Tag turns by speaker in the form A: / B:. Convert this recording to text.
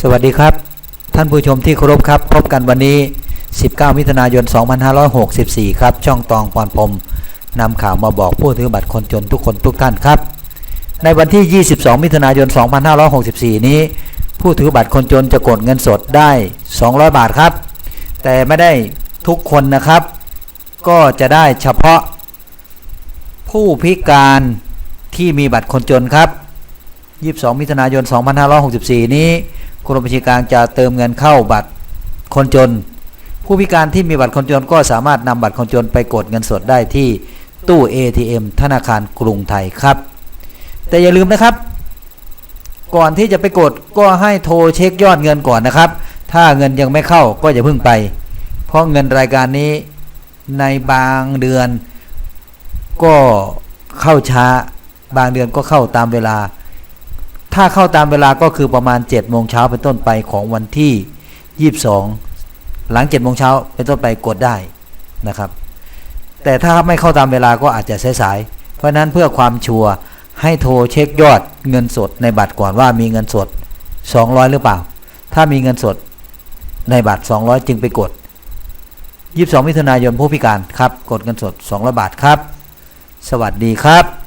A: สวัสดีครับ ท่านผู้ชมที่เคารพครับ พบกันวันนี้ 19 มิถุนายน 2564 ครับ ช่องตองพรพรมนำข่าวมาบอกผู้ถือบัตรคนจนทุกคนทุกท่านครับ ในวันที่ 22 มิถุนายน 2564 นี้ ผู้ถือบัตรคนจนจะกดเงินสดได้ 200 บาทครับ แต่ไม่ได้ทุกคนนะครับ ก็จะได้เฉพาะผู้พิการที่มีบัตรคนจนครับ 22 มิถุนายน 2564 นี้กรมบัญชีกลางจะเติมเงินเข้าบัตรคนจน ผู้พิการที่มีบัตรคนจนก็สามารถนำบัตรคนจนไปกดเงินสดได้ที่ตู้ ATM ธนาคารกรุงไทยครับ แต่อย่าลืมนะครับ ก่อนที่จะไปกดก็ให้โทรเช็คยอดเงินก่อนนะครับ ถ้าเงินยังไม่เข้าก็อย่าเพิ่งไป เพราะเงินรายการนี้ในบางเดือนก็เข้าช้า บางเดือนก็เข้าตามเวลา ถ้าเข้าตามเวลาก็คือประมาณ7จ็ดโมงเช้าเป็นต้นไปของวันที่ 22 หลัง7จ็ดโมงเช้าเป็นต้นไปกดได้นะครับ แต่ถ้าไม่เข้าตามเวลาก็อาจจะสายๆเพราะนั้นเพื่อความชัวร์ให้โทรเช็คยอดเงินสดในบัตรก่อนว่ามีเงินสด 200 หรือเปล่า ถ้ามีเงินสดในบัตร 200 จึงไปกด 22 มิถุนายนผู้พิการครับ กดเงินสด 200 บาทครับ สวัสดีครับ